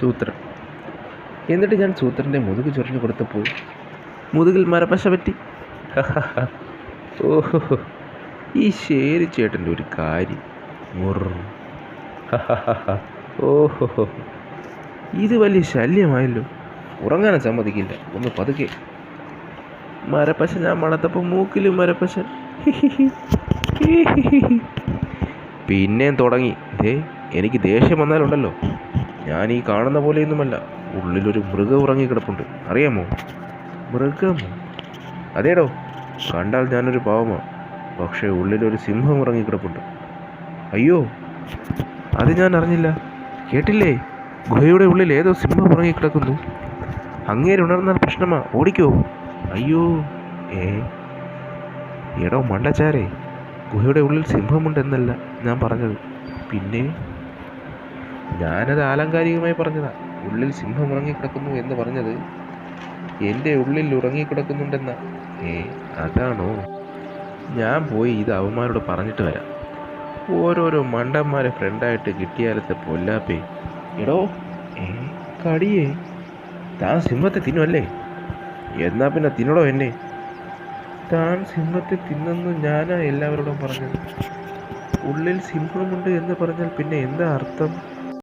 സൂത്രൻ. എന്നിട്ട് ഞാൻ സൂത്രന്റെ മുതുക് ചൊറിഞ്ഞു കൊടുത്തപ്പോൾ മുതുകിൽ മരപ്പശ പറ്റി. ഓഹോ ഈ ശേരി ചേട്ടന്റെ ഒരു കാര്യം. മുർ. ഓഹോ ഇത് വലിയ ശല്യമായല്ലോ. ഉറങ്ങാനും സമ്മതിക്കില്ല. ഒന്ന് പതുക്കെ. മരപ്പശ ഞാൻ മണത്തപ്പോൾ മൂക്കിലും മരപ്പശ. പിന്നെയും തുടങ്ങി. ദേ എനിക്ക് ദേഷ്യം വന്നാലുണ്ടല്ലോ. ഞാൻ ഈ കാണുന്ന പോലെയൊന്നുമല്ല. ഉള്ളിലൊരു മൃഗം ഉറങ്ങിക്കിടപ്പുണ്ട്. അറിയാമോ? മൃഗമോ അതേടോ കണ്ടാൽ ഞാനൊരു പാവമാണ് പക്ഷേ ഉള്ളിലൊരു സിംഹം ഉറങ്ങിക്കിടപ്പുണ്ട്. അയ്യോ അത് ഞാൻ അറിഞ്ഞില്ല. കേട്ടില്ലേ? ഗുഹയുടെ ഉള്ളിൽ ഏതോ സിംഹം ഉറങ്ങിക്കിടക്കുന്നു. അങ്ങേര് ഉണർന്നാൽ പ്രശ്നമാ. ഓടിക്കോ. അയ്യോ ഏ? എടോ മണ്ടച്ചാരേ ഗുഹയുടെ ഉള്ളിൽ സിംഹമുണ്ടെന്നല്ല ഞാൻ പറഞ്ഞത്. പിന്നെ? ഞാനത് ആലങ്കാരികമായി പറഞ്ഞതാ. ഉള്ളിൽ സിംഹം ഉറങ്ങിക്കിടക്കുന്നു എന്ന് പറഞ്ഞത് എന്റെ ഉള്ളിൽ ഉറങ്ങിക്കിടക്കുന്നുണ്ടെന്ന. ഏ അതാണോ? ഞാൻ പോയി ഇത് അവന്മാരോട് പറഞ്ഞിട്ട് വരാം. ഓരോരോ മണ്ടന്മാരെ ഫ്രണ്ടായിട്ട് കിട്ടിയാലത്തെ പൊല്ലാപ്പേ. എടോ ഏ കടിയേ. താൻ സിംഹത്തെ തിന്നുമല്ലേ എന്നാ പിന്നെ തിന്നടോ എന്നെ? താൻ സിംഹത്തെ തിന്നെന്ന് ഞാനാ എല്ലാവരോടും പറഞ്ഞത്. ഉള്ളിൽ സിംഹമുണ്ട് എന്ന് പറഞ്ഞാൽ പിന്നെ എന്താ അർത്ഥം?